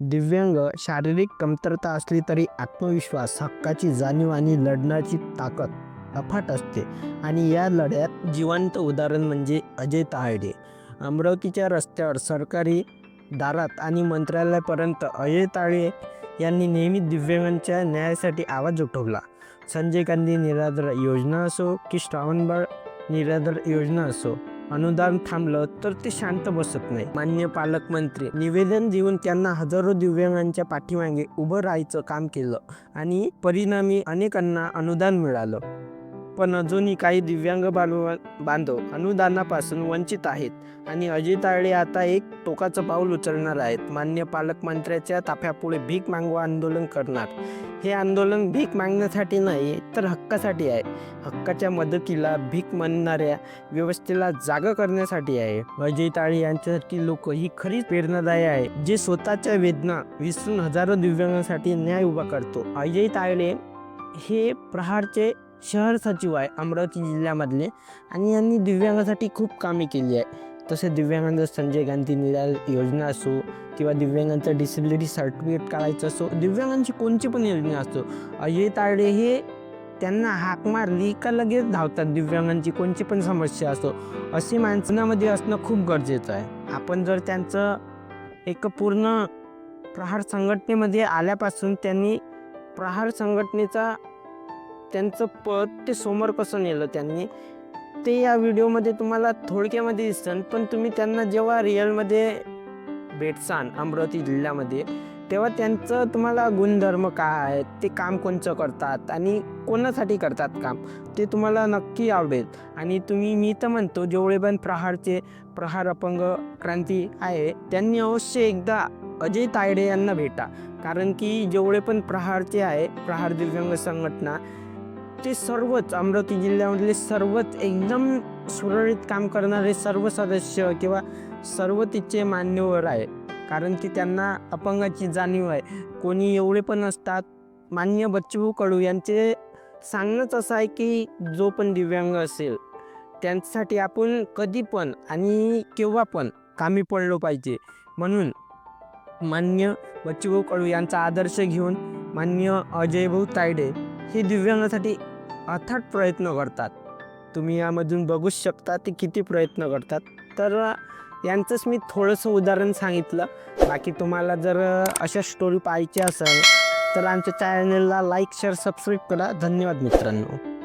दिव्यांग शारीरिक कमतरता असली तरी आत्मविश्वास हक्काची जाणीव आणि लढण्याची ताकद अफाट असते. आणि या लढ्यात जिवंत उदाहरण म्हणजे अजय तायडे अमरावतीच्या रस्त्यावर सरकारी दारात आणि मंत्रालयापर्यंत अजय ताळे यांनी नेहमी दिव्यांगांच्या न्यायासाठी आवाज उठवला. संजय गांधी निराधार योजना असो की श्रावणबाळ निराधार योजना असो अनुदान थांबलं तर ते शांत बसत नाही. मान्य पालकमंत्री निवेदन देऊन त्यांना हजारो दिव्यांगांच्या पाठीमागे उभं राहायचं काम केलं आणि परिणामी अनेकांना अनुदान मिळालं. पण अजूनही काही दिव्यांग बांधव बांधव अनुदानापासून वंचित आहेत आणि अजय तायडे आता एक टोकाचं पाऊल उचलणार आहेत. मान्य पालकमंत्र्याच्या ताफ्यापुढे भीक मागवा आंदोलन करणार. हे आंदोलन भीक मागण्यासाठी नाही तर हक्कासाठी आहे. हक्काच्या मदतीला भीक म्हणणाऱ्या व्यवस्थेला जागा करण्यासाठी आहे. अजय ताळे यांच्यासारखी लोक ही खरीच प्रेरणादायी आहे जे स्वतःच्या वेदना विसरून हजारो दिव्यांगांसाठी न्याय उभा करतो. अजय ताळे हे प्रहारचे शहर सचिव आहे अमरावती जिल्ह्यामधले आणि यांनी दिव्यांगासाठी खूप कामे केली आहे तसे दिव्यांगांचं संजय गांधी निराल योजना असो किंवा दिव्यांगांचं डिसेबिलिटी सर्टिफिकेट काढायचं असो दिव्यांगांची कोणची पण योजना असो अजय ताळे हे त्यांना हाक मारली का लगेच धावतात दिव्यांगांची कोणची पण समस्या असो अशी माणसांमध्ये असणं खूप गरजेचं आहे. आपण जर त्यांचं एक पूर्ण प्रहार संघटनेमध्ये आल्यापासून त्यांनी प्रहार संघटनेचा त्यांचं पद ते समोर कसं नेलं त्यांनी ते या व्हिडिओमध्ये तुम्हाला थोडक्यामध्ये दिसतं. पण तुम्ही त्यांना जेव्हा रिअलमध्ये भेटसान अमरावती जिल्ह्यामध्ये तेव्हा त्यांचं तुम्हाला गुणधर्म काय आहेत ते काम कोणचं करतात आणि कोणासाठी करतात काम ते तुम्हाला नक्की आवडेल. आणि तुम्ही मी तर म्हणतो जेवढे पण प्रहारचे प्रहार अपंग क्रांती आहे त्यांनी अवश्य एकदा अजय तायडे यांना भेटा. कारण की जेवढे पण प्रहारचे आहे प्रहार दिव्यांग संघटना ते सर्वच अमरावती जिल्ह्यामधले सर्वच एकदम सुरळीत काम करणारे सर्व सदस्य किंवा सर्व तिचे मान्यवर आहे. कारण की त्यांना अपंगाची जाणीव आहे. कोणी एवढे पण असतात मान्य बच्चू कडू यांचे सांगणंच असं आहे की जो पण दिव्यांग असेल त्यांच्यासाठी आपण कधी पण आणि केव्हा पण कामी पडलो पाहिजे. म्हणून मान्य बच्चूभाऊ कडू यांचा आदर्श घेऊन मान्य अजयभाऊ तायडे हे दिव्यांगासाठी अथाट प्रयत्न करतात. तुम्ही यामधून बघूच शकता ते किती प्रयत्न करतात. तर यांचंच मी थोडंसं उदाहरण सांगितलं. बाकी तुम्हाला जर अशा स्टोरी पाहायच्या असेल तर आमच्या चॅनलला लाईक शेअर सबस्क्राईब करा. धन्यवाद मित्रांनो.